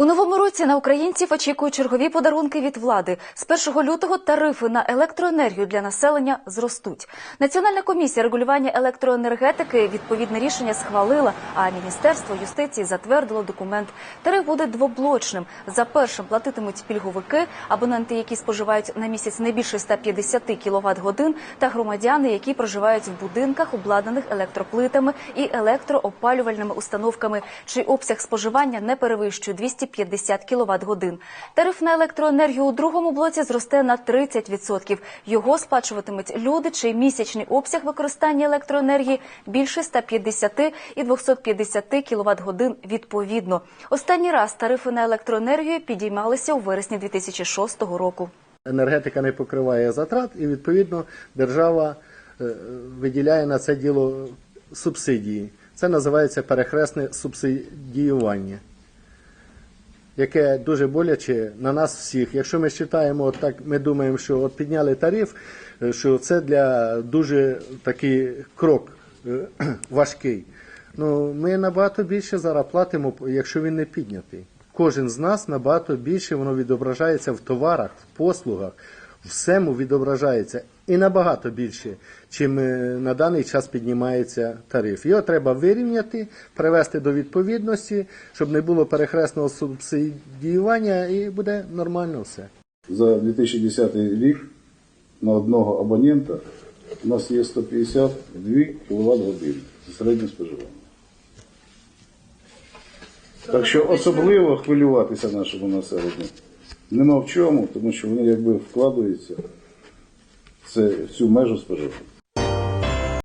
У новому році на українців очікують чергові подарунки від влади. З 1 лютого тарифи на електроенергію для населення зростуть. Національна комісія регулювання електроенергетики відповідне рішення схвалила, а Міністерство юстиції затвердило документ. Тариф буде двоблочним. За першим платитимуть пільговики, абоненти, які споживають на місяць не більше 150 кВт годин, та громадяни, які проживають в будинках, обладнаних електроплитами і електроопалювальними установками, чий обсяг споживання не перевищує 250 кВт годин. Тариф на електроенергію у другому блоці зросте на 30%. Його сплачуватимуть люди, чий місячний обсяг використання електроенергії більше 150 і 250 кВт годин відповідно. Останній раз тарифи на електроенергію підіймалися у вересні 2006 року. енергетика не покриває затрат, і відповідно держава е, виділяє на це діло субсидії. Це називається перехресне субсидіювання, яке дуже боляче на нас всіх. Якщо ми вважаємо, от так ми думаємо, що от підняли тариф, е, що це для дуже такий крок е, важкий. Ну, ми набагато більше зараз платимо, якщо він не піднятий. Кожен з нас набагато більше воно відображається в товарах, в послугах, всему відображається і набагато більше, чим е, на даний час піднімається тариф. Його треба вирівняти, привести до відповідності, щоб не було перехресного субсидіювання, і буде нормально все. За 2010 рік на одного абонента у нас є 152 кВт годин за середнє споживання. Так що особливо хвилюватися нашому населенню нема в чому, тому що вони якби вкладаються в в цю межу споживання.